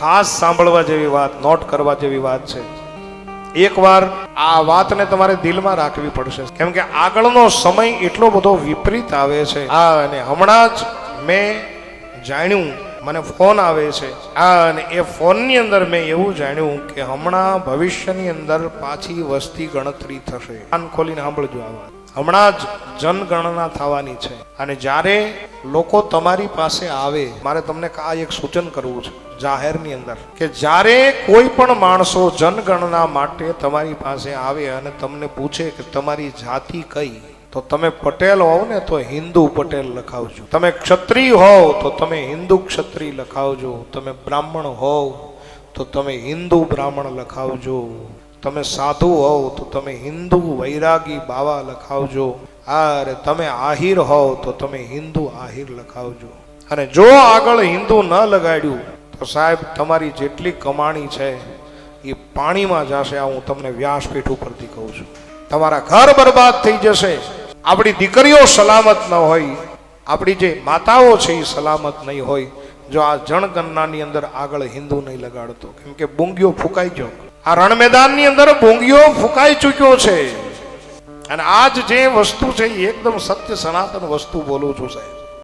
ખાસ સાંભળવા જેવી વાત, નોટ કરવા જેવી વાત છે. એકવાર આ વાતને તમારે દિલમાં રાખવી પડશે. કેમ કે આગળનો સમય એટલો બધો વિપરીત આવે છે. હા અને હમણાં જ મેં જાણ્યું મને ફોન આવે છે. આ અને એ ફોનની અંદર મેં એવું જાણ્યું કે હમણાં ભવિષ્યની અંદર પાછી વસ્તી ગણતરી થશે. કાન ખોલીને સાંભળજો આ હમણાં જ જનગણના થવાની છે. અને જ્યારે લોકો તમારી પાસે આવે, મારે તમને આ એક સૂચન કરવું છે જાહેરની અંદર. કે જ્યારે કોઈ પણ માણસો જનગણના માટે તમારી પાસે આવે અને તમને પૂછે કે તમારી જાતિ કઈ તો તમે પટેલ હોવ ને, તો હિન્દુ પટેલ લખાવજો. તમે ક્ષત્રિય હોવ, તો તમે હિન્દુ ક્ષત્રિય લખાવજો. તમે બ્રાહ્મણ હોવ, તો તમે હિન્દુ બ્રાહ્મણ લખાવજો. તમે સાધુ હોવ, તો તમે હિન્દુ વૈરાગી બાવા લખાવજો. અરે તમે આહિર હોવ, તો તમે હિન્દુ આહિર લખાવજો. અને જો આગળ હિન્દુ ન લગાડ્યું, તો સાહેબ તમારી જેટલી કમાણી છે, એ પાણીમાં જશે. આ હું તમને વ્યાસપીઠ ઉપરથી કહું છું. તમારા ઘર બરબાદ થઈ જશે. આપણી દીકરીઓ સલામત ન હોય, આપણી જે માતાઓ છે એ સલામત નહીં હોય, જો આ જણગણનાની અંદર આગળ હિન્દુ નહીં લગાડતો. કેમ કે બુંગીઓ ફૂંકાઈ ગયો. આ રણ મેદાનની અંદર બુંગીઓ ફૂંકાઈ ચૂક્યો છે. અને આજ જે વસ્તુ છે એ એકદમ સત્ય સનાતન વસ્તુ બોલું છું સાહેબ.